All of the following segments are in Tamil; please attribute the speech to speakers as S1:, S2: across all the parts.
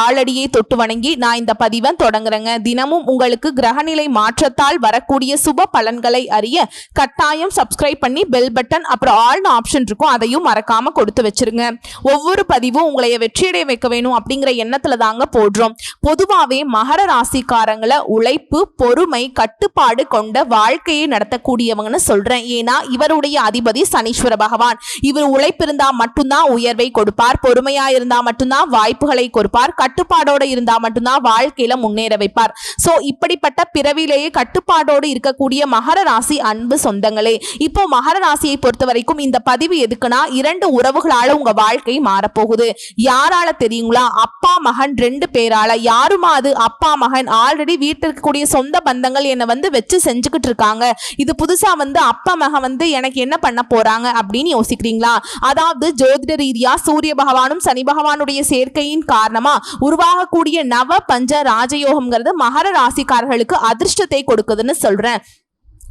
S1: காலடியை தொட்டு வணங்கி நான் இந்த பதிவை தொடங்குறேங்க. தினமும் உங்களுக்கு கிரகநிலை மாற்றத்தால் வரக்கூடிய சுப பலன்களை அறிய கட்டாயம் சப்ஸ்கிரைப் பண்ணி பெல் பட்டன் அப்புறம் ஆல்னு ஆப்ஷன் இருக்கும் அதையும் மறக்காம கொடுத்து வச்சிருங்க. ஒவ்வொரு பதிவும் உங்களைய வெற்றியடைய வைக்க வேணும் அப்படிங்கிற எண்ணத்துல தாங்க போடுறோம். பொதுவாவே மகர ராசிக்காரங்களை உழைப்பு பொறுமை கட்டுப்பாடு கொண்ட வாழ்க்கையை நடத்தக்கூடியவங்கன்னு சொல்றேன். ஏன்னா இவருடைய அதிபதி சனீஸ்வர பகவான். இவர் உழைப்பிருந்தா மட்டும்தான் உயர்வை கொடுப்பார் பொறுமையா இருந்தா மட்டும்தான் வாய்ப்புகளை கொடுப்பார் கட்டுப்பாடோட இருந்தா மட்டும்தான் வாழ்க்கையில முன்னேற வைப்பார். சோ இப்படிப்பட்ட பிறவிலேயே கட்டுப்பாடோடு இருக்கக்கூடிய மகர ராசி அன்பு சொந்தங்களே இப்போ மகர ராசியை பொறுத்த வரைக்கும் இந்த பதிவு எதுக்குன்னா இரண்டு உறவுகளால உங்க வாழ்க்கை மாறப்போகுது. யாரால தெரியுங்களா? அப்பா மகன் ரெண்டு பேரால. யாருமா அது? அப்பா மகன். ஆல்ரெடி வீட்டில் இருக்கக்கூடிய சொந்த பந்தங்கள் என்னை வந்து வச்சு செஞ்சுக்கிட்டு இருக்காங்க. இது புதுசா வந்து அப்பா மகன் வந்து எனக்கு என்ன பண்ண போறாங்க அப்படின்னு யோசிக்கிறீங்களா? அதாவது ஜோதிட ரீதியா சூரிய பகவானும் சனி பகவானுடைய சேர்க்கையின் காரணமா உருவாகக்கூடிய நவ பஞ்ச ராஜயோகம்ங்கிறது மகர ராசிக்காரர்களுக்கு அதிர்ஷ்டத்தை கொடுக்குதுன்னு சொல்றேன்.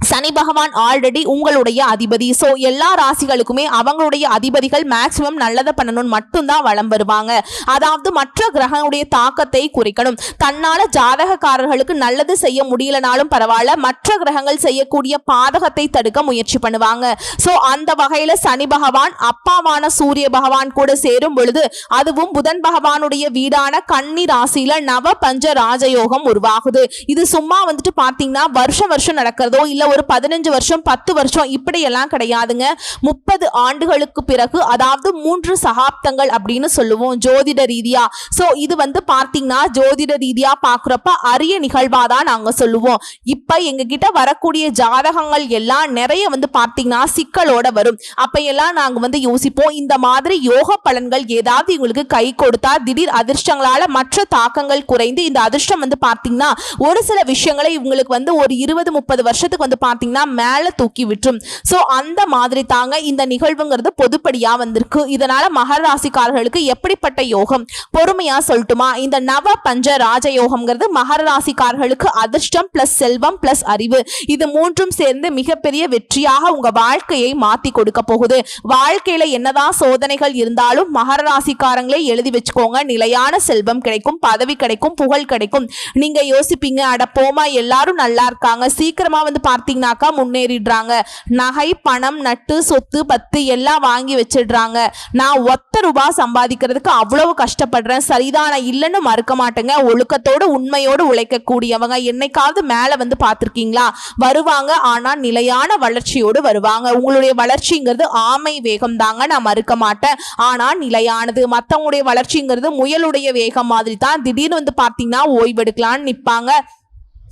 S1: சனி பகவான் ஆல்ரெடி உங்களுடைய அதிபதி. ஸோ எல்லா ராசிகளுக்குமே அவங்களுடைய அதிபதிகள் மேக்சிமம் நல்லதை பண்ணணும்னு மட்டும்தான் வளம் வருவாங்க. அதாவது மற்ற கிரகங்களுடைய தாக்கத்தை குறைக்கணும். தன்னால ஜாதகக்காரர்களுக்கு நல்லது செய்ய முடியலனாலும் பரவாயில்ல. மற்ற கிரகங்கள் செய்யக்கூடிய பாதகத்தை தடுக்க முயற்சி பண்ணுவாங்க. ஸோ அந்த வகையில சனி பகவான் அப்பாவான சூரிய பகவான் கூட சேரும் பொழுது அதுவும் புதன் பகவானுடைய வீடான கன்னி ராசியில நவ பஞ்ச ராஜயோகம் உருவாகுது. இது சும்மா வந்துட்டு பாத்தீங்கன்னா வருஷம் வருஷம் நடக்கிறதோ இல்ல ஒரு பதினஞ்சு வருஷம் பத்து வருஷம் இப்படியெல்லாம் கிடையாதுங்க. முப்பது ஆண்டுகளுக்கு பிறகு அதாவது மூன்று சகாப்தங்கள் அப்படின்னு சொல்லுவோம் ஜோதிட ரீதியா. ஸோ இது வந்து பார்த்தீங்கன்னா ஜோதிட ரீதியா பார்க்குறப்ப அரிய நிகழ்வாக தான் நாங்கள் சொல்லுவோம். இப்போ எங்ககிட்ட வரக்கூடிய ஜாதகங்கள் எல்லாம் நிறைய வந்து பார்த்தீங்கன்னா சிக்கலோட வரும். அப்போ எல்லாம் நாங்கள் வந்து யோசிப்போம் இந்த மாதிரி யோக பலன்கள் ஏதாவது இவங்களுக்கு கை கொடுத்தா திடீர் அதிர்ஷ்டங்களால மற்ற தாக்கங்கள் குறைந்து இந்த அதிர்ஷ்டம் வந்து பார்த்தீங்கன்னா ஒரு சில விஷயங்களை இவங்களுக்கு வந்து ஒரு இருபது முப்பது வருஷத்துக்கு வந்து பார்த்தீங்கன்னா மேலே தூக்கி விட்டுரும். ஸோ அந்த மாதிரி தாங்க இந்த நிகழ்வுங்கிறது பொதுப்படியா வந்திருக்கு. இதனால மகர ராசிக்காரர்களுக்கு எப்படிப்பட்ட யோகம்? பொறுமையா சொல்லட்டுமா? இந்த நவ பஞ்ச ராஜயோகம்ங்கிறது மகர ராசிக்காரர்களுக்கு அதிர்ஷ்டம் பிளஸ் செல்வம் பிளஸ் அறிவு. இது மூன்றும் சேர்ந்து மிகப்பெரிய வெற்றியாக உங்க வாழ்க்கையை மாத்தி கொடுக்க போகுது. வாழ்க்கையில என்னதான் சோதனைகள் இருந்தாலும் மகர ராசிக்காரங்களே எழுதி வச்சுக்கோங்க. நிலையான செல்வம் கிடைக்கும் பதவி கிடைக்கும் புகழ் கிடைக்கும். நீங்க யோசிப்பீங்க அட போமா எல்லாரும் நல்லா இருக்காங்க. சீக்கிரமா வந்து பார்த்தீங்கன்னாக்கா முன்னேறிடுறாங்க. நகை பணம் நட்டு சொத்து பத்து எல்லாம் வாங்கி வச்சிடுறாங்க. நான் ஒத்த ரூபாய் சம்பாதிக்கிறதுக்கு அவ்வளவு கஷ்டப்படுறேன். சரிதான் நான் இல்லைன்னு மறுக்க மாட்டேங்க. ஒழுக்கத்தோடு உண்மையோடு உழைக்கக்கூடியவங்க. என்னைக்காவது மேலே வந்து பார்த்துருக்கீங்களா? வருவாங்க ஆனால் நிலையான வளர்ச்சியோடு வருவாங்க. உங்களுடைய வளர்ச்சிங்கிறது ஆமை வேகம் தாங்க. நான் மறுக்க மாட்டேன். ஆனால் நிலையானது. மற்றவங்களுடைய வளர்ச்சிங்கிறது முயலுடைய வேகம் மாதிரி தான். திடீர்னு வந்து பார்த்தீங்கன்னா ஓய்வெடுக்கலான்னு நிற்பாங்க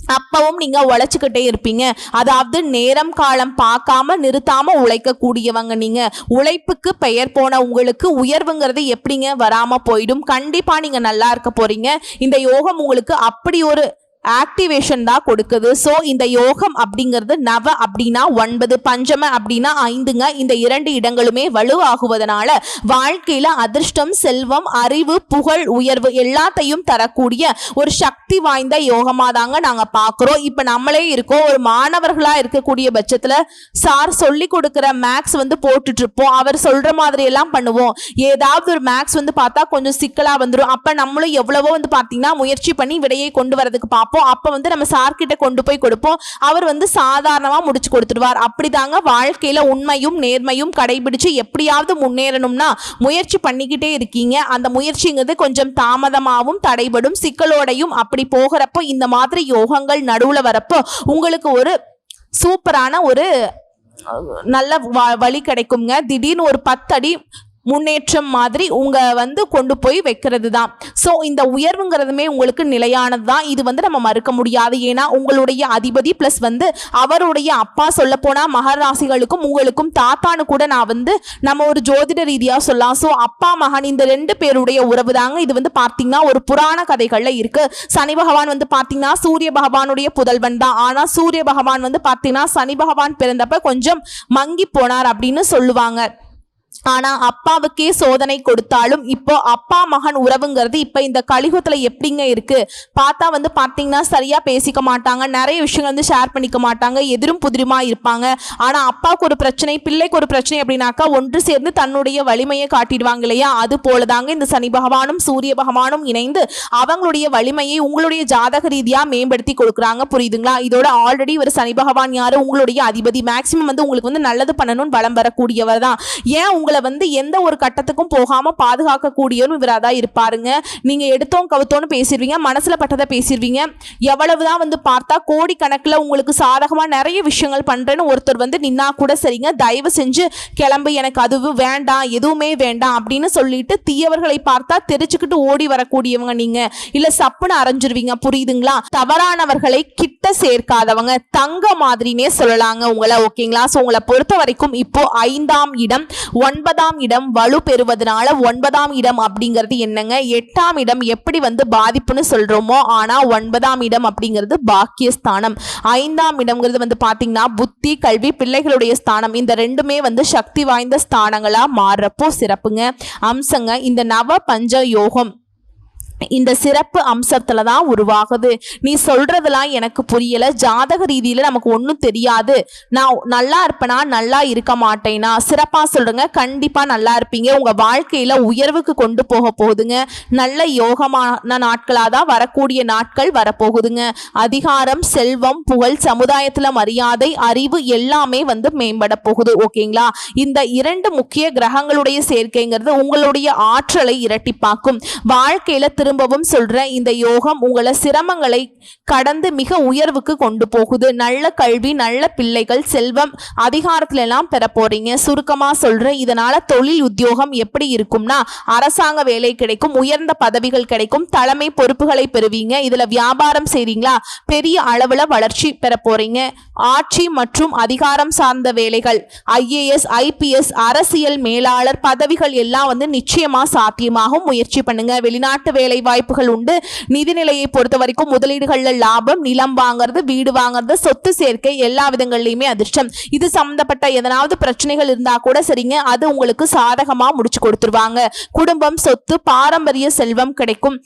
S1: அப்பவும் நீங்க உழைச்சிக்கிட்டே இருப்பீங்க. அதாவது நேரம் காலம் பார்க்காம நிறுத்தாம உழைக்கக்கூடியவங்க நீங்க. உழைப்புக்கு பெயர் போன உங்களுக்கு உயர்வுங்கிறது எப்படிங்க வராம போயிடும்? கண்டிப்பா நீங்க நல்லா இருக்க போறீங்க. இந்த யோகம் உங்களுக்கு அப்படி ஒரு ஆக்டிவேஷன் தான் கொடுக்குது. ஸோ இந்த யோகம் அப்படிங்கிறது நவ அப்படின்னா ஒன்பது பஞ்சம அப்படின்னா ஐந்துங்க. இந்த இரண்டு இடங்களுமே வலுவாகுவதனால வாழ்க்கையில் அதிர்ஷ்டம் செல்வம் அறிவு புகழ் உயர்வு எல்லாத்தையும் தரக்கூடிய ஒரு சக்தி வாய்ந்த யோகமாக தாங்க நாங்கள் பார்க்குறோம். இப்போ நம்மளே இருக்கோம். ஒரு மாணவர்களாக இருக்கக்கூடிய பட்சத்தில் சார் சொல்லி கொடுக்குற மேக்ஸ் வந்து போட்டுட்ருப்போம் அவர் சொல்கிற மாதிரி எல்லாம் பண்ணுவோம். ஏதாவது ஒரு மேக்ஸ் வந்து பார்த்தா கொஞ்சம் சிக்கலாக வந்துடும் அப்போ நம்மளும் எவ்வளவோ வந்து பார்த்தீங்கன்னா முயற்சி பண்ணி விடையை கொண்டு வரதுக்கு பார்ப்போம். அப்போ வந்து நம்ம சார்கிட்ட கொண்டு போய் கொடுப்போம். அவர் வந்து சாதாரணமாக முடிச்சு கொடுத்துருவார் அப்படிதாங்க வாழ்க்கையில் உண்மையும் நேர்மையும் கடைபிடிச்சு எப்படியாவது முன்னேறணும்னா முயற்சி பண்ணிக்கிட்டே இருக்கீங்க. அந்த முயற்சிங்கிறது கொஞ்சம் தாமதமாகவும் தடைபடும். சிக்கலோடையும் அப்படி போகிறப்போ இந்த மாதிரி யோகங்கள் நடுவில் வரப்போ உங்களுக்கு ஒரு சூப்பரான ஒரு நல்ல வ- வழி கிடைக்குங்க. திடீர்னு ஒரு பத்தடி முன்னேற்றம் மாதிரி உங்க வந்து கொண்டு போய் வைக்கிறது தான் ஸோ இந்த உயர்வுங்கிறதுமே உங்களுக்கு நிலையானது தான் இது வந்து நம்ம மறுக்க முடியாது. ஏன்னா உங்களுடைய அதிபதி ப்ளஸ் வந்து அவருடைய அப்பா சொல்ல போனா மகராசிகளுக்கும் உங்களுக்கும் தாத்தான்னு கூட நான் வந்து நம்ம ஒரு ஜோதிட ரீதியாக சொல்லலாம். ஸோ அப்பா மகன் இந்த ரெண்டு பேருடைய உறவு தாங்க இது வந்து பார்த்தீங்கன்னா ஒரு புராண கதைகளில் இருக்கு. சனி பகவான் வந்து பார்த்தீங்கன்னா சூரிய பகவானுடைய புதல்வன் தான். ஆனால் சூரிய பகவான் வந்து பார்த்தீங்கன்னா சனி பகவான் பிறந்தப்ப கொஞ்சம் மங்கி போனார் அப்படின்னு சொல்லுவாங்க. ஆனா அப்பாவுக்கே சோதனை கொடுத்தாலும் இப்போ அப்பா மகன் உறவுங்கிறது இப்போ இந்த கலியுகத்துல எப்படிங்க இருக்கு? பார்த்தா வந்து பார்த்தீங்கன்னா சரியா பேசிக்க மாட்டாங்க நிறைய விஷயங்கள் வந்து ஷேர் பண்ணிக்க மாட்டாங்க எதிரும் புதிருமா இருப்பாங்க. ஆனா அப்பாவுக்கு ஒரு பிரச்சனை பிள்ளைக்கு ஒரு பிரச்சனை அப்படின்னாக்கா ஒன்று சேர்ந்து தன்னுடைய வலிமையை காட்டிடுவாங்க இல்லையா? அது போலதாங்க இந்த சனி பகவானும் சூரிய பகவானும் இணைந்து அவங்களுடைய வலிமையை உங்களுடைய ஜாதக ரீதியா மேம்படுத்தி கொடுக்குறாங்க. புரியுதுங்களா? இதோட ஆல்ரெடி ஒரு சனி பகவான் யாரு? உங்களுடைய அதிபதி. மேக்சிமம் வந்து உங்களுக்கு வந்து நல்லது பண்ணணும்னு வளம் வரக்கூடியவர் தான். ஏன் உங்களை வந்து எந்த ஒரு கட்டத்துக்கும் போகாம பாதுகாக்கக்கூடியவரும் இவராக தான் இருப்பாருங்க. நீங்க எடுத்தோம் கவுத்தோன்னு பேசிடுவீங்க மனசுல பட்டதை பேசிடுவீங்க. எவ்வளவுதான் வந்து பார்த்தா கோடிக்கணக்கில் உங்களுக்கு சாதகமா நிறைய விஷயங்கள் பண்றேன்னு ஒருத்தர் வந்து நின்னா கூட சரிங்க. தயவு செஞ்சு கிளம்பு எனக்கு அதுவும் வேண்டாம் எதுவுமே வேண்டாம் அப்படின்னு சொல்லிட்டு தீயவர்களை பார்த்தா தெரிச்சுக்கிட்டு ஓடி வரக்கூடியவங்க நீங்க. இல்ல சப்புன்னு அரைஞ்சிருவீங்க புரியுதுங்களா? தவறானவர்களை கிட்ட சேர்க்காதவங்க தங்க மாதிரினே சொல்லலாங்க உங்களை ஓகேங்களா? ஸோ உங்களை பொறுத்த வரைக்கும் இப்போ ஐந்தாம் இடம் ஒன்பதாம் இடம் வலு பெறுவதனால ஒன்பதாம் இடம் அப்படிங்கிறது என்னங்க? எட்டாம் இடம் எப்படி வந்து பாதிப்புன்னு சொல்றோமோ ஆனா ஒன்பதாம் இடம் அப்படிங்கிறது பாக்கியஸ்தானம். ஐந்தாம் இடம்ங்கிறது வந்து பாத்தீங்கன்னா புத்தி கல்வி பிள்ளைகளுடைய ஸ்தானம். இந்த ரெண்டுமே வந்து சக்தி வாய்ந்த ஸ்தானங்களா மாறுறப்போ சிறப்புங்க. அம்சங்க இந்த நவ பஞ்ச யோகம். இந்த சிறப்பு அம்சத்துல தான் உருவாகுது. நீ சொல்றதெல்லாம் எனக்கு புரியல. ஜாதக ரீதியில நமக்கு ஒன்றும் தெரியாது. நான் நல்லா இருப்பேனா? நல்லா இருக்க மாட்டேனா? சிறப்பா சொல்லுங்க. கண்டிப்பா நல்லா இருப்பீங்க. உங்க வாழ்க்கையில உயர்வுக்கு கொண்டு போக போகுதுங்க. நல்ல யோகமான நாட்களாக தான் வரக்கூடிய நாட்கள் வரப்போகுதுங்க. அதிகாரம் செல்வம் புகழ் சமுதாயத்துல மரியாதை அறிவு எல்லாமே வந்து மேம்பட போகுது. ஓகேங்களா? இந்த இரண்டு முக்கிய கிரகங்களுடைய சேர்க்கைங்கிறது உங்களுடைய ஆற்றலை இரட்டிப்பாக்கும். வாழ்க்கையில திரும்பவும் சொல்றேன் இந்த யோகம் உங்களை சிரமங்களை கடந்து மிக உயர்வுக்கு கொண்டு போகுது. நல்ல கல்வி நல்ல பிள்ளைகள் செல்வம் அதிகாரத்துல எல்லாம் பெற போறீங்க. சுருக்கமா சொல்றேன் இதனால தொழில் உத்தியோகம் எப்படி இருக்கும்னா அரசாங்க வேலை கிடைக்கும் உயர்ந்த பதவிகள் கிடைக்கும் தலைமை பொறுப்புகளை பெறுவீங்க. இதுல வியாபாரம் செய்றீங்களா? பெரிய அளவுல வளர்ச்சி பெற போறீங்க. ஆட்சி மற்றும் அதிகாரம் சார்ந்த வேலைகள் ஐஏஎஸ் ஐபிஎஸ் அரசியல் மேலாளர் பதவிகள் எல்லாம் வந்து நிச்சயமா சாத்தியமாகும். முயற்சி பண்ணுங்க. வெளிநாட்டு வேலை வாய்ப்புகள் உண்டு. நிதிநிலையை பொறுத்த வரைக்கும் முதலீடுகள்ல லாபம் நிலம் வாங்குறது வீடு வாங்குறது சொத்து சேர்க்கை எல்லா விதங்கள்லையுமே அதிர்ஷ்டம். இது சம்பந்தப்பட்ட எதனாவது பிரச்சனைகள் இருந்தா கூட சரிங்க. அது உங்களுக்கு சாதகமா முடிச்சு கொடுத்துருவாங்க. குடும்பம் சொத்து பாரம்பரிய செல்வம் கிடைக்கும்.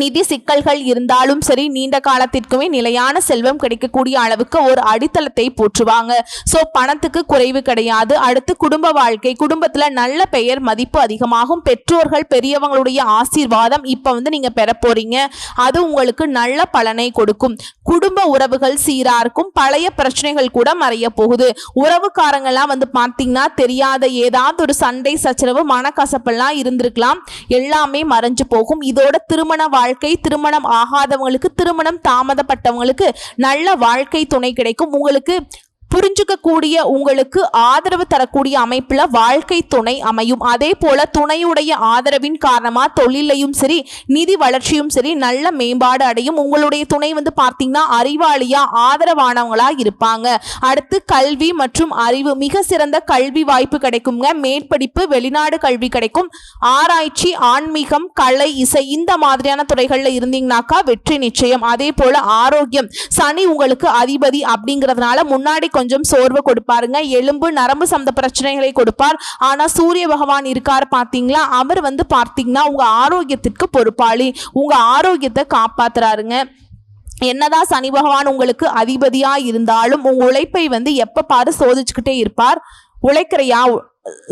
S1: நிதி சிக்கல்கள் இருந்தாலும் சரி நீண்ட காலத்திற்குமே நிலையான செல்வம் கிடைக்கக்கூடிய அளவுக்கு ஒரு அடித்தளத்தை போற்றுவாங்க. ஸோ பணத்துக்கு குறைவு கிடையாது. அடுத்து குடும்ப வாழ்க்கை. குடும்பத்தில் நல்ல பெயர் மதிப்பு அதிகமாகும். பெற்றோர்கள் பெரியவங்களுடைய ஆசீர்வாதம் இப்போ வந்து நீங்கள் பெற போறீங்க. அது உங்களுக்கு நல்ல பலனை கொடுக்கும். குடும்ப உறவுகள் சீரார்க்கும் பழைய பிரச்சனைகள் கூட மறைய போகுது. உறவுக்காரங்கெல்லாம் வந்து பார்த்தீங்கன்னா தெரியாத ஏதாவது ஒரு சண்டை சச்சரவு மனக்கசப்பெல்லாம் இருந்திருக்கலாம். எல்லாமே மறைஞ்சு போகும். இதோட திருமண வாழ்க்கை திருமணம் ஆகாதவங்களுக்கு திருமணம் தாமதப்பட்டவங்களுக்கு நல்ல வாழ்க்கை துணை கிடைக்கும். உங்களுக்கு புரிஞ்சுக்கக்கூடிய உங்களுக்கு ஆதரவு தரக்கூடிய அமைப்பில் வாழ்க்கை துணை அமையும். அதே போல துணையுடைய ஆதரவின் காரணமாக தொழிலையும் சரி நிதி வளர்ச்சியும் சரி நல்ல மேம்பாடு அடையும். உங்களுடைய துணை வந்து பார்த்தீங்கன்னா அறிவாளியா ஆதரவானவங்களா இருப்பாங்க. அடுத்து கல்வி மற்றும் அறிவு மிக சிறந்த கல்வி வாய்ப்பு கிடைக்குங்க. மேற்படிப்பு வெளிநாடு கல்வி கிடைக்கும். ஆராய்ச்சி ஆன்மீகம் கலை இசை இந்த மாதிரியான துறைகளில் இருந்தீங்கனாக்கா வெற்றி நிச்சயம். அதே போல ஆரோக்கியம் சனி உங்களுக்கு அதிபதி அப்படிங்கிறதுனால முன்னாடி கொஞ்சம் கொஞ்சம் சோர்வு கொடுப்பாருங்க. எலும்பு நரம்பு சம்மந்த பிரச்சனைகளை கொடுப்பார். ஆனால் சூரிய பகவான் இருக்கார் பார்த்தீங்களா அவர் வந்து பார்த்தீங்கன்னா உங்கள் ஆரோக்கியத்திற்கு பொறுப்பாளி. உங்கள் ஆரோக்கியத்தை காப்பாத்துறாருங்க. என்னதான் சனி பகவான் உங்களுக்கு அதிபதியாக இருந்தாலும் உங்கள் உழைப்பை வந்து எப்போ பாரு சோதிச்சுக்கிட்டே இருப்பார். உழைக்கிறையா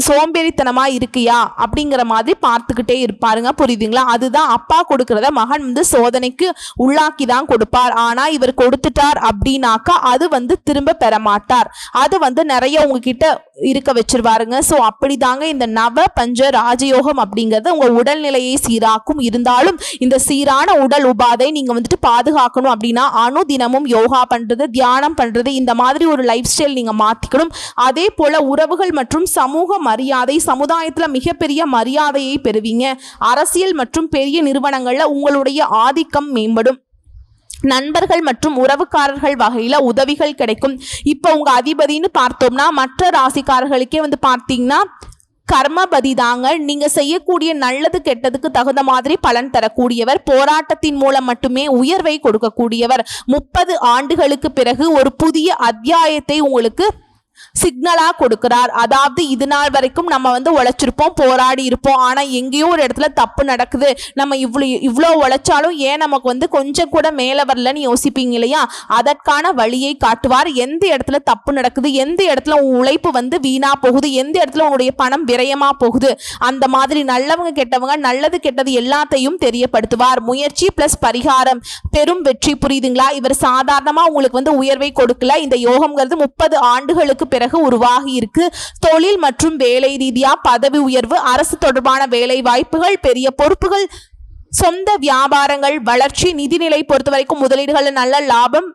S1: சோம்பேறித்தனமா இருக்கியா? அப்படிங்கிற மாதிரி பார்த்துக்கிட்டே இருப்பாருங்க. புரியுதுங்களா? அதுதான் அப்பா கொடுக்கறத மகன் வந்து சோதனைக்கு உள்ளாக்கி தான் கொடுப்பார். ஆனா இவர் கொடுத்துட்டார் அப்படின்னாக்கா அது வந்து திரும்ப பெற மாட்டார். அது வந்து நிறைய உங்ககிட்ட இருக்க வச்சிருவாருங்க. ஸோ அப்படிதாங்க இந்த நவ பஞ்ச ராஜயோகம் அப்படிங்கிறது உங்க உடல்நிலையை சீராக்கும். இருந்தாலும் இந்த சீரான உடல் உபாதை நீங்க வந்துட்டு பாதுகாக்கணும் அப்படின்னா அனுதினமும் யோகா பண்றது தியானம் பண்றது இந்த மாதிரி ஒரு லைஃப் ஸ்டைல் நீங்க மாத்திக்கணும். அதே போல உறவுகள் மற்றும் சமூக சமூக மரியாதை சமுதாயத்தில் மிகப்பெரிய மரியாதையை பெறுவீங்க. அரசியல் மற்றும் பெரிய நிறுவனங்களில் உங்களுடைய ஆதிக்கம் மேம்படும். நண்பர்கள் மற்றும் உறவுக்காரர்கள் வகையில் உதவிகள் கிடைக்கும். இப்போ உங்கள் அதிபதின்னு பார்த்தோம்னா மற்ற ராசிக்காரர்களுக்கே வந்து பார்த்தீங்கன்னா கர்மபதி தாங்க. நீங்க செய்யக்கூடிய நல்லது கெட்டதுக்கு தகுந்த மாதிரி பலன் தரக்கூடியவர். போராட்டத்தின் மூலம் மட்டுமே உயர்வை கொடுக்கக்கூடியவர். முப்பது ஆண்டுகளுக்கு பிறகு ஒரு புதிய அத்தியாயத்தை உங்களுக்கு சிக்னலா கொடுக்கிறார். அதாவது இது நாள் வரைக்கும் நம்ம வந்து உழைச்சிருப்போம் போராடி இருப்போம். ஆனா எங்கேயோ ஒரு இடத்துல தப்பு நடக்குது. நம்ம இவ்வளோ இவ்வளோ உழைச்சாலும் ஏன் நமக்கு வந்து கொஞ்சம் கூட மேலே வரலன்னு யோசிப்பீங்க இல்லையா? அதற்கான வழியை காட்டுவார். எந்த இடத்துல தப்பு நடக்குது எந்த இடத்துல உன் உழைப்பு வந்து வீணா போகுது எந்த இடத்துல உன்னுடைய பணம் விரயமா போகுது அந்த மாதிரி நல்லவங்க கெட்டவங்க நல்லது கெட்டது எல்லாத்தையும் தெரியப்படுத்துவார். முயற்சி பிளஸ் பரிகாரம். பெரும் வெற்றி புரியுதுங்களா? இவர் சாதாரணமா உங்களுக்கு வந்து உயர்வை கொடுக்கல. இந்த யோகம்ங்கிறது முப்பது ஆண்டுகளுக்கு பிறகு உருவாகி இருக்கு தொழில் மற்றும் வேலை ரீதியா பதவி உயர்வு அரசு தொடர்பான வேலை வாய்ப்புகள் பெரிய பொறுப்புகள் சொந்த வியாபாரங்கள் வளர்ச்சி நிதிநிலை பொறுத்த வரைக்கும் முதலீடுகள் நல்ல லாபம்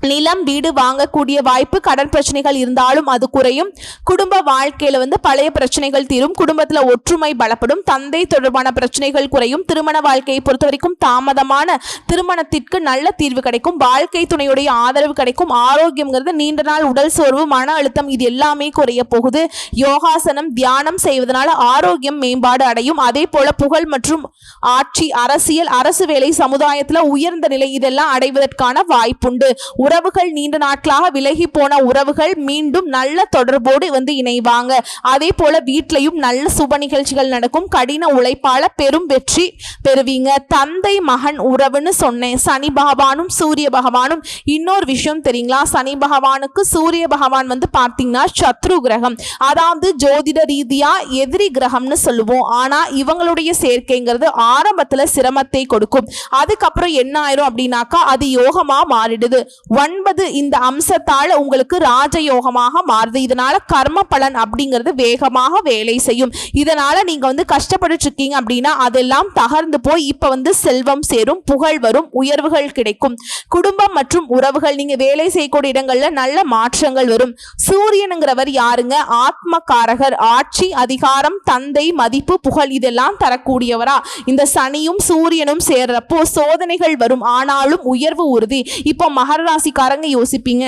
S1: நிலம் வீடு வாங்கக்கூடிய வாய்ப்பு கடன் பிரச்சனைகள் இருந்தாலும் அது குறையும். குடும்ப வாழ்க்கையில வந்து பழைய பிரச்சனைகள் தீரும். குடும்பத்துல ஒற்றுமை பலப்படும். தந்தை தொடர்பான பிரச்சனைகள் குறையும். திருமண வாழ்க்கையை பொறுத்த வரைக்கும் தாமதமான திருமணத்திற்கு நல்ல தீர்வு கிடைக்கும். வாழ்க்கை துணையுடைய ஆதரவு கிடைக்கும். ஆரோக்கியம்ங்கிறது நீண்ட நாள் உடல் சோர்வு மன அழுத்தம் இது எல்லாமே குறைய போகுது. யோகாசனம் தியானம் செய்வதனால ஆரோக்கியம் மேம்பாடு அடையும். அதே போல புகழ் மற்றும் ஆட்சி அரசியல் அரசு வேலை சமுதாயத்துல உயர்ந்த நிலை இதெல்லாம் அடைவதற்கான வாய்ப்புண்டு. உறவுகள் நீண்ட நாட்களாக விலகி போன உறவுகள் மீண்டும் நல்ல தொடர்போடு வந்து இணைவாங்க. அதே போல வீட்லையும் நல்ல சுப நிகழ்ச்சிகள் நடக்கும். கடின உழைப்பால பெரும் வெற்றி பெறுவீங்க. தந்தை மகன் உறவுன்னு சொன்னேன். சனி பகவானும் சூரிய பகவானும். இன்னொரு விஷயம் தெரியுங்களா? சனி பகவானுக்கு சூரிய பகவான் வந்து பார்த்தீங்கன்னா சத்ரு கிரகம். அதாவது ஜோதிட ரீதியா எதிரி கிரகம்னு சொல்லுவோம். ஆனா இவங்களுடைய சேர்க்கைங்கிறது ஆரம்பத்துல சிரமத்தை கொடுக்கும். அதுக்கப்புறம் என்ன ஆயிரும் அப்படின்னாக்கா அது யோகமா மாறிடுது. ஒன்பது இந்த அம்சத்தால உங்களுக்கு ராஜயோகமாக மாறுது. இதனால கர்ம பலன் அப்படிங்கிறது வேகமாக வேலை செய்யும். இதனால நீங்க வந்து கஷ்டப்பட்டுட்டு இருக்கீங்க அப்படின்னா அதெல்லாம் தகர்ந்து போய் இப்ப வந்து செல்வம் சேரும் புகழ் வரும் உயர்வுகள் கிடைக்கும். குடும்பம் மற்றும் உறவுகள் நீங்க வேலை செய்யக்கூடிய இடங்கள்ல நல்ல மாற்றங்கள் வரும். சூரியனுங்கிறவர் யாருங்க? ஆத்மகாரகர் ஆட்சி அதிகாரம் தந்தை மதிப்பு புகழ் இதெல்லாம் தரக்கூடியவரா? இந்த சனியும் சூரியனும் சேர்றப்போ சோதனைகள் வரும். ஆனாலும் உயர்வு உறுதி. இப்போ மகர ராசிக்காரங்க யோசிப்பீங்க.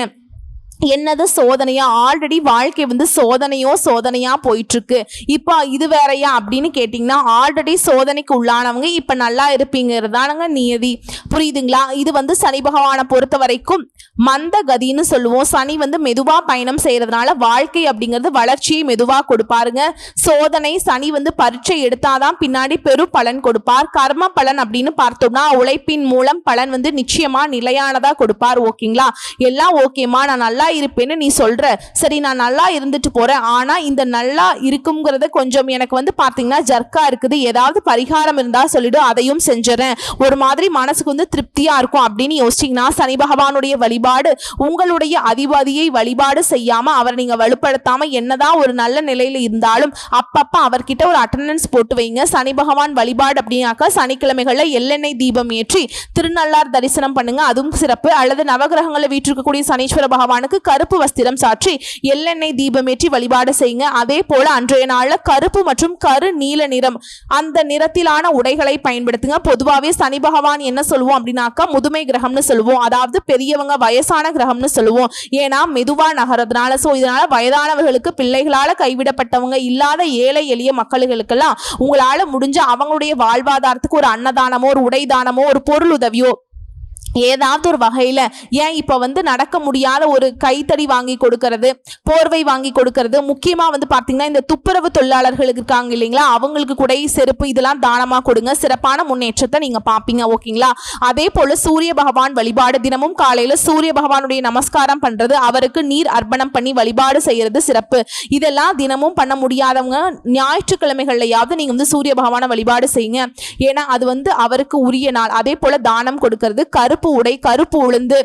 S1: என்னது சோதனையா? ஆல்ரெடி வாழ்க்கை வந்து சோதனையோ சோதனையா போயிட்டு இருக்கு இப்போ இது வேறையா அப்படின்னு கேட்டிங்கன்னா ஆல்ரெடி சோதனைக்கு உள்ளானவங்க இப்போ நல்லா இருப்பீங்கிறதானுங்க நியதி. புரியுதுங்களா? இது வந்து சனி பகவானை பொறுத்த வரைக்கும் மந்த கதின்னு சொல்லுவோம். சனி வந்து மெதுவா பயணம் செய்யறதுனால வாழ்க்கை அப்படிங்கிறது வளர்ச்சியை மெதுவா கொடுப்பாருங்க. சோதனை சனி வந்து பரீட்சை எடுத்தாதான் பின்னாடி பெரும் பலன் கொடுப்பார். கர்ம பலன் அப்படின்னு பார்த்தோம்னா உழைப்பின் மூலம் பலன் வந்து நிச்சயமா நிலையானதா கொடுப்பார். ஓகேங்களா? எல்லாம் ஓகேமா நான் நல்லா இருப்பேன்னு நீ சொல்ற. சரி நான் நல்லா இருந்துட்டு போறேன். ஆனா இந்த நல்லா இருக்குங்கிறத கொஞ்சம் எனக்கு வந்து பார்த்தீங்கன்னா ஜர்க்கா இருக்குது. ஏதாவது பரிகாரம் இருந்தால் சொல்லிவிடு அதையும் செஞ்சிடறேன். ஒரு மாதிரி மனசுக்கு வந்து திருப்தியாக இருக்கும் அப்படின்னு யோசிச்சீங்கன்னா சனி பகவானுடைய வழிபாடு உங்களுடைய அதிபதியை வழிபாடு செய்யாமல் அவரை நீங்கள் வலுப்படுத்தாமல் என்னதான் ஒரு நல்ல நிலையில் இருந்தாலும் அப்பப்போ அவர்கிட்ட ஒரு அட்டண்டன்ஸ் போட்டு வைங்க. சனி பகவான் வழிபாடு அப்படின்னாக்கா சனிக்கிழமைகளில் எள்ளெண்ணெய் தீபம் ஏற்றி திருநள்ளார் தரிசனம் பண்ணுங்க. அதுவும் சிறப்பு. அல்லது நவகிரகங்களை வீற்றிருக்கக்கூடிய சனீஸ்வர பகவானுக்கு கருப்பு வஸ்திரம் சாற்றி எள்ளெண்ணெய் தீபமேற்றி வழிபாடு செய்யுங்க. அதே போல அன்றைய நாள்ல கருப்பு மற்றும் கரு நீல நிறம் அந்த நிறத்திலான உடைகளை பயன்படுத்துங்க. பொதுவாகவே சனி பகவான் என்ன சொல்லுவோம் அப்படின்னாக்கா முதுமை கிரகம்னு சொல்லுவோம். அதாவது பெரியவங்க வயசான கிரகம்னு சொல்லுவோம். ஏன்னா மெதுவா நகரதுனால ஸோ இதனால வயதானவர்களுக்கு பிள்ளைகளால கைவிடப்பட்டவங்க இல்லாத ஏழை எளிய மக்களுக்கெல்லாம் உங்களால முடிஞ்ச அவங்களுடைய வாழ்வாதாரத்துக்கு ஒரு அன்னதானமோ ஒரு உடைதானமோ ஒரு பொருள் உதவியோ ஏதாவது ஒரு வகையில் ஏன் இப்போ வந்து நடக்க முடியாத ஒரு கைத்தடி வாங்கி கொடுக்கறது போர்வை வாங்கி கொடுக்கறது முக்கியமாக வந்து பார்த்தீங்கன்னா இந்த துப்புரவு தொழிலாளர்களுக்கு இருக்காங்க இல்லைங்களா? அவங்களுக்கு கூட செருப்பு இதெல்லாம் தானமாக கொடுங்க. சிறப்பான முன்னேற்றத்தை நீங்கள் பார்ப்பீங்க ஓகேங்களா? அதே போல் சூரிய பகவான் வழிபாடு தினமும் காலையில் சூரிய பகவானுடைய நமஸ்காரம் பண்ணுறது அவருக்கு நீர் அர்ப்பணம் பண்ணி வழிபாடு செய்கிறது சிறப்பு. இதெல்லாம் தினமும் பண்ண முடியாதவங்க ஞாயிற்றுக்கிழமைகள்லையாவது நீங்கள் வந்து சூரிய பகவானை வழிபாடு செய்யுங்க. ஏன்னா அது வந்து அவருக்கு உரிய நாள். அதே போல் தானம் கொடுக்கறது கருப்பு உடை கருப்பு உளுந்து.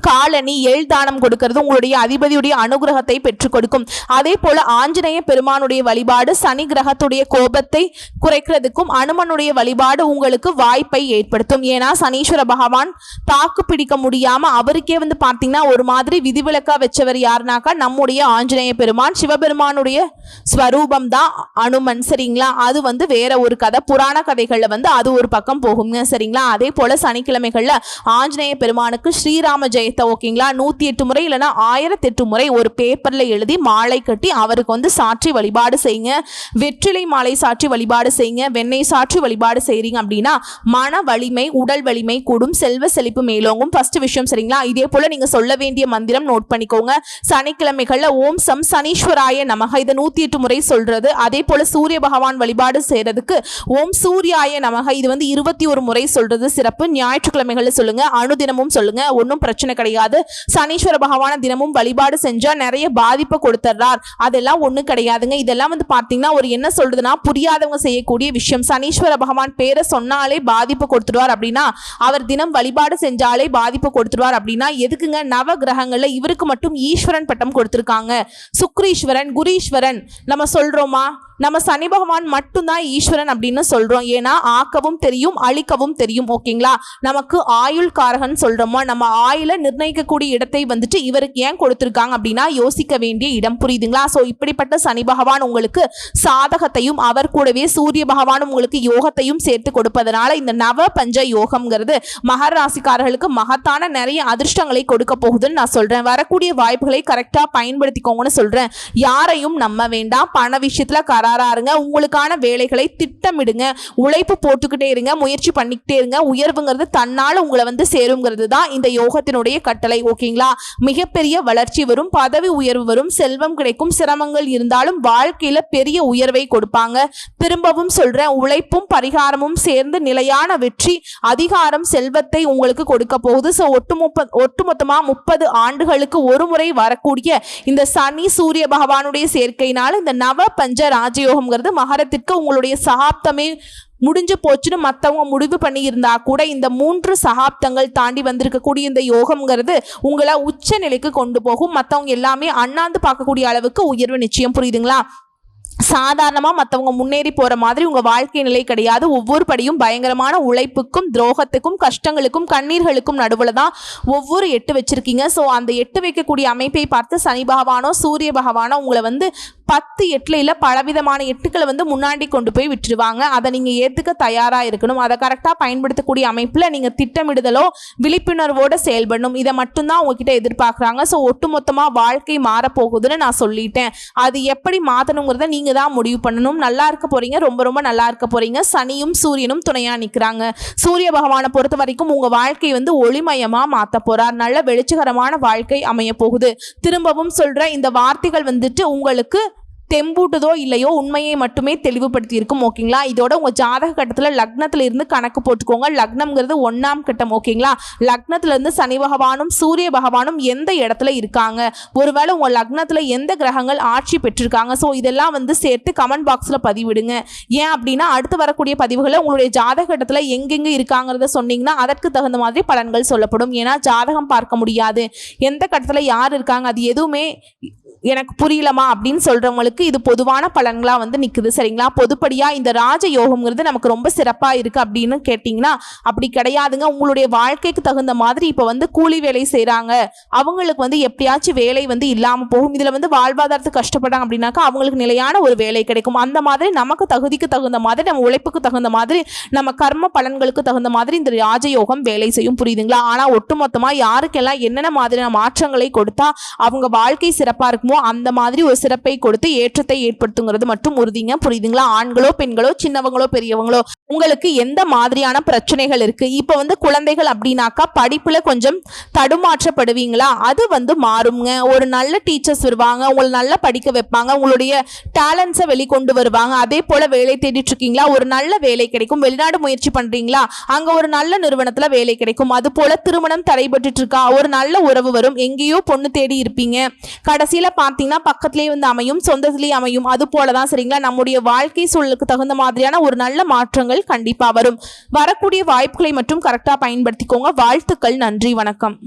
S1: காலனி எள் தானம் கொடுக்கிறது உங்களுடைய அதிபதியுடைய அனுகிரகத்தை பெற்றுக் கொடுக்கும். அதே போல ஆஞ்சநேய பெருமானுடைய வழிபாடு சனி கிரகத்துடைய கோபத்தை குறைக்கிறதுக்கும் அனுமனுடைய வழிபாடு உங்களுக்கு வாய்ப்பை ஏற்படுத்தும். ஏன்னா சனீஸ்வர பகவான் தாக்கு பிடிக்க முடியாம அவருக்கே வந்து பார்த்தீங்கன்னா ஒரு மாதிரி விதிவிலக்கா வச்சவர் யாருனாக்கா நம்முடைய ஆஞ்சநேய பெருமான் சிவபெருமானுடைய ஸ்வரூபம் தான் அனுமன் சரிங்களா? அது வந்து வேற ஒரு கதை. புராண கதைகள்ல வந்து அது ஒரு பக்கம் போகுங்க சரிங்களா? அதே போல சனிக்கிழமைகள்ல ஆஞ்சநேய பெருமானுக்கு ஸ்ரீராம ஜெயத்தை ஓகேங்களா? நூற்றி எட்டு முறை இல்லைன்னா ஆயிரத்தி எட்டு முறை ஒரு பேப்பரில் எழுதி மாலை கட்டி அவருக்கு வந்து சாற்றி வழிபாடு செய்யுங்க. வெற்றிலை மாலை சாற்றி வழிபாடு செய்யுங்க. வெண்ணெய் சாற்றி வழிபாடு செய்கிறீங்க அப்படின்னா மன வலிமை உடல் வலிமை கூடும். செல்வ செழிப்பு மேலோங்கும். ஃபர்ஸ்ட் விஷயம் சரிங்களா? இதே போல் நீங்கள் சொல்ல வேண்டிய மந்திரம் நோட் பண்ணிக்கோங்க. சனிக்கிழமைகளில் ஓம் சம் சனீஸ்வராய நமக. இதை நூற்றி எட்டு முறை சொல்கிறது அதே போல் சூரிய பகவான் வழிபாடு செய்கிறதுக்கு ஓம் சூர்யாய நமக. இது வந்து இருபத்தி ஒரு முறை சொல்கிறது சிறப்பு. ஞாயிற்றுக்கிழமைகளில் சொல்லுங்க. அனுதினமும் சொல்லுங்க. ஒன்றும் பிரச்சனை கிடையாது. சனீஸ்வர பகவான தினமும் வழிபாடு செஞ்சா நிறைய பாதிப்பை கொடுத்துட்றார். அதெல்லாம் ஒன்றும் கிடையாதுங்க. இதெல்லாம் வந்து பார்த்தீங்கன்னா ஒரு என்ன சொல்றதுன்னா புரியாதவங்க செய்யக்கூடிய விஷயம். சனீஸ்வர பகவான் பேரை சொன்னாலே பாதிப்பு கொடுத்துருவார் அப்படின்னா அவர் தினம் வழிபாடு செஞ்சாலே பாதிப்பு கொடுத்துருவார் அப்படின்னா எதுக்குங்க? நவ கிரகங்கள்ல இவருக்கு மட்டும் ஈஸ்வரன் பட்டம் கொடுத்துருக்காங்க. சுக்ரீஸ்வரன் குரீஸ்வரன் நம்ம சொல்றோமா? நம்ம சனி பகவான் மட்டும்தான் ஈஸ்வரன் அப்படின்னு சொல்றோம். ஏன்னா ஆக்கவும் தெரியும் அழிக்கவும் தெரியும் ஓகேங்களா? நமக்கு ஆயுள் காரகன் சொல்றோமா? நம்ம ஆயுள நிர்ணயிக்கக்கூடிய இடத்தை வந்துட்டு இவருக்கு ஏன் கொடுத்துருக்காங்க அப்படின்னா யோசிக்க வேண்டிய இடம். புரியுதுங்களா? ஸோ இப்படிப்பட்ட சனி பகவான் உங்களுக்கு சாதகத்தையும் அவர் கூடவே சூரிய பகவான் உங்களுக்கு யோகத்தையும் சேர்த்து கொடுப்பதனால இந்த நவ பஞ்ச யோகம்ங்கிறது மகர ராசிக்காரர்களுக்கு மகத்தான நிறைய அதிர்ஷ்டங்களை கொடுக்க போகுதுன்னு நான் சொல்றேன். வரக்கூடிய வாய்ப்புகளை கரெக்டாக பயன்படுத்திக்கோங்கன்னு சொல்றேன். யாரையும் நம்ப வேண்டாம். பண விஷயத்தில் கர கராரா இருங்க உங்களுக்கான வேலைகளை திட்டமிடுங்க. உழைப்பு போட்டுக்கிட்டே இருங்க. முயற்சி பண்ணிக்கிட்டே இருங்க. உயர்வுங்கிறது தன்னால் உங்களை வந்து சேருங்கிறது தான் இந்த யோகத்தினுடைய கட்டளை. ஓகேங்களா? மிகப்பெரிய வளர்ச்சி வரும். பதவி உயர்வு வரும். செல்வம் கிடைக்கும். சிரமங்கள் இருந்தாலும் வாழ்க்கையில பெரிய உயர்வை கொடுப்பாங்க. திரும்பவும் சொல்றேன். உழைப்பும் பரிகாரமும் சேர்ந்து நிலையான வெற்றி அதிகாரம் செல்வத்தை உங்களுக்கு கொடுக்க போகுது. ஸோ ஒட்டுமொத்த ஒட்டுமொத்தமா முப்பது ஆண்டுகளுக்கு ஒரு முறை வரக்கூடிய இந்த சனி சூரிய பகவானுடைய சேர்க்கையினால இந்த நவ பஞ்ச ராஜயோகம்ங்கிறது மகரத்திற்கு உங்களுடைய சகாப்தமே முடிஞ்சு போச்சுன்னு மற்றவங்க முடிவு பண்ணியிருந்தா கூட இந்த மூன்று சகாப்தங்கள் தாண்டி வந்திருக்கக்கூடிய இந்த யோகம்ங்கிறது உங்களை உச்ச நிலைக்கு கொண்டு போகும். மற்றவங்க எல்லாமே அண்ணாந்து பார்க்கக்கூடிய அளவுக்கு உயர்வு நிச்சயம் புரியுதுங்களா? சாதாரணமாக மற்றவங்க முன்னேறி போகிற மாதிரி உங்கள் வாழ்க்கை நிலை கிடையாது. ஒவ்வொரு படியும் பயங்கரமான உழைப்புக்கும் துரோகத்துக்கும் கஷ்டங்களுக்கும் கண்ணீர்களுக்கும் நடுவில் தான் ஒவ்வொரு எட்டு வச்சுருக்கீங்க. ஸோ அந்த எட்டு வைக்கக்கூடிய அமைப்பை பார்த்து சனி பகவானோ சூரிய பகவானோ உங்களை வந்து பத்து எட்டில் இல்லை பலவிதமான எட்டுக்களை வந்து முன்னாடி கொண்டு போய் விட்டுருவாங்க. அதை நீங்கள் ஏற்றுக்க தயாராக இருக்கணும். அதை கரெக்டாக பயன்படுத்தக்கூடிய அமைப்பில் நீங்கள் திட்டமிடுதலோ விழிப்புணர்வோடு செயல்படணும். இதை மட்டும்தான் உங்ககிட்ட எதிர்பார்க்குறாங்க. ஸோ ஒட்டுமொத்தமாக வாழ்க்கை மாறப்போகுதுன்னு நான் சொல்லிட்டேன். அது எப்படி மாற்றணுங்கிறத நீங்கள் தான் முடிவு பண்ணணும். நல்லா இருக்க போகிறீங்க ரொம்ப ரொம்ப நல்லா இருக்க போகிறீங்க சனியும் சூரியனும் துணையாக நிற்கிறாங்க சூரிய பகவானை பொறுத்த வரைக்கும் உங்கள் வாழ்க்கை வந்து ஒளிமயமாக மாற்ற போகிறார் நல்ல வெளிச்சகரமான வாழ்க்கை அமைய போகுது. திரும்பவும் சொல்கிற இந்த வார்த்தைகள் வந்துட்டு உங்களுக்கு தெம்பூட்டுதோ இல்லையோ உண்மையை மட்டுமே தெளிவுபடுத்தி இருக்கும் ஓகேங்களா? இதோட உங்கள் ஜாதக கட்டத்தில் லக்னத்தில் இருந்து கணக்கு போட்டுக்கோங்க. லக்னம்ங்கிறது ஒன்றாம் கட்டம் ஓகேங்களா? லக்னத்திலேருந்து சனி பகவானும் சூரிய பகவானும் எந்த இடத்துல இருக்காங்க? ஒருவேளை உங்கள் லக்னத்தில் எந்த கிரகங்கள் ஆட்சி பெற்றிருக்காங்க? ஸோ இதெல்லாம் வந்து சேர்த்து கமெண்ட் பாக்ஸில் பதிவிடுங்க. ஏன் அப்படின்னா அடுத்து வரக்கூடிய பதிவுகளை உங்களுடைய ஜாதக கட்டத்தில் எங்கெங்கே இருக்காங்கிறத சொன்னீங்கன்னா அதற்கு தகுந்த மாதிரி பலன்கள் சொல்லப்படும். ஏன்னா ஜாதகம் பார்க்க முடியாது. எந்த கட்டத்தில் யார் இருக்காங்க? அது எதுவுமே எனக்கு புரியலமா அப்படின்னு சொல்கிறவங்களுக்கு சொல்றவங்களுக்கு இது பொதுவான பலன்களாக வந்து நிற்குது சரிங்களா? பொதுப்படியாக இந்த ராஜ யோகம்ங்கிறது நமக்கு ரொம்ப சிறப்பாக இருக்குது அப்படின்னு கேட்டிங்கன்னா அப்படி கிடையாதுங்க. உங்களுடைய வாழ்க்கைக்கு தகுந்த மாதிரி இப்போ வந்து கூலி வேலை செய்கிறாங்க அவங்களுக்கு வந்து எப்படியாச்சும் வேலை வந்து இல்லாமல் போகும். இதில் வந்து வாழ்வாதாரத்துக்கு கஷ்டப்பட்டாங்க அப்படின்னாக்கா அவங்களுக்கு நிலையான ஒரு வேலை கிடைக்கும். அந்த மாதிரி நமக்கு தகுதிக்கு தகுந்த மாதிரி நம்ம உழைப்புக்கு தகுந்த மாதிரி நம்ம கர்ம பலன்களுக்கு தகுந்த மாதிரி இந்த ராஜயோகம் வேலை செய்யும். புரியுதுங்களா? ஆனால் ஒட்டுமொத்தமாக யாருக்கெல்லாம் என்னென்ன மாதிரியான மாற்றங்களை கொடுத்தா அவங்க வாழ்க்கை சிறப்பாக இருக்குமோ அந்த மாதிரி ஒரு சிறப்பை கொடுத்து ஏற்றத்தை ஏற்படுத்துங்கிறது மட்டும் உறுதிங்க. புரியுதுங்களா? ஆண்களோ பெண்களோ சின்னவங்களோ பெரியவங்களோ உங்களுக்கு எந்த மாதிரியான பிரச்சனைகள் இருக்கு? இப்போ வந்து குழந்தைகள் அப்படின்னாக்கா படிப்புல கொஞ்சம் தடுமாற்றப்படுவீங்களா? அது வந்து மாறுங்க ஒரு நல்ல டீச்சர்ஸ் வருவாங்க உங்களை நல்லா படிக்க வைப்பாங்க உங்களுடைய டேலண்ட்ஸை வெளிக்கொண்டு வருவாங்க. அதே போல வேலை தேடிட்டு இருக்கீங்களா? ஒரு நல்ல வேலை கிடைக்கும். வெளிநாடு முயற்சி பண்றீங்களா? அங்க ஒரு நல்ல நிறுவனத்துல வேலை கிடைக்கும். அது போல திருமணம் தடைபட்டு இருக்கா? ஒரு நல்ல உறவு வரும். எங்கேயோ பொண்ணு தேடி இருப்பீங்க. கடைசியில பார்த்தீங்கன்னா பக்கத்துலேயே வந்து அமையும். சொந்த சொந்தத்திலேயே அமையும். அது போலதான் சரிங்களா? நம்முடைய வாழ்க்கை சூழலுக்கு தகுந்த மாதிரியான ஒரு நல்ல மாற்றங்கள் கண்டிப்பாக வரும். வரக்கூடிய வாய்ப்புகளை மட்டும் கரெக்டாக பயன்படுத்திக்கோங்க. வாழ்த்துக்கள். நன்றி. வணக்கம்.